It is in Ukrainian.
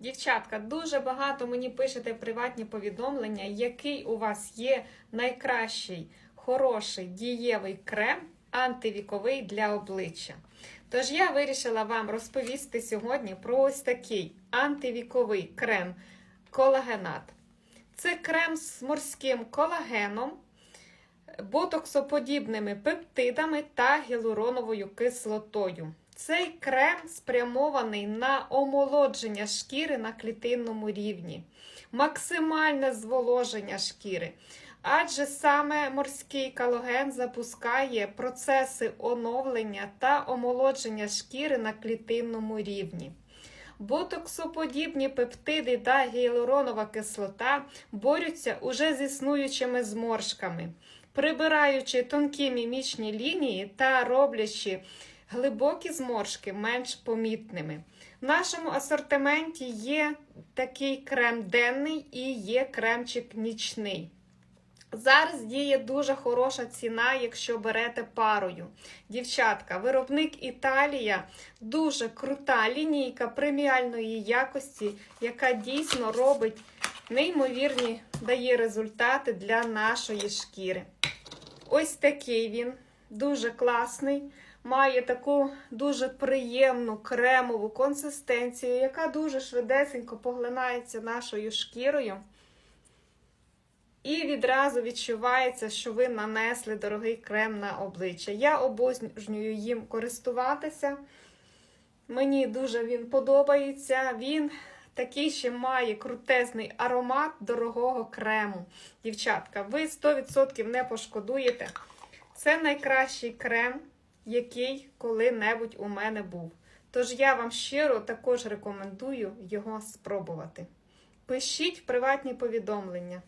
Дівчатка, дуже багато мені пишете приватні повідомлення, який у вас є найкращий, хороший дієвий крем антивіковий для обличчя. Тож я вирішила вам розповісти сьогодні про ось такий антивіковий крем колагенат. Це крем з морським колагеном, ботоксоподібними пептидами та гіалуроновою кислотою. Цей крем спрямований на омолодження шкіри на клітинному рівні, максимальне зволоження шкіри. Адже саме морський колаген запускає процеси оновлення та омолодження шкіри на клітинному рівні. Ботоксоподібні пептиди та гіалуронова кислота борються уже з існуючими зморшками, прибираючи тонкі мімічні лінії та роблячи глибокі зморшки менш помітними. В нашому асортименті є такий крем денний і є кремчик нічний. Зараз діє дуже хороша ціна, якщо берете парою. Дівчатка, виробник Італія дуже крута лінійка преміальної якості, яка дійсно робить неймовірні дає результати для нашої шкіри. Ось такий він, дуже класний. Має таку дуже приємну кремову консистенцію, яка дуже швидесенько поглинається нашою шкірою. І відразу відчувається, що ви нанесли дорогий крем на обличчя. Я обожнюю їм користуватися. Мені дуже він подобається. Він такий ще має крутезний аромат дорогого крему. Дівчатка, ви 100% не пошкодуєте. Це найкращий крем, який коли-небудь у мене був. Тож я вам щиро також рекомендую його спробувати. Пишіть приватні повідомлення.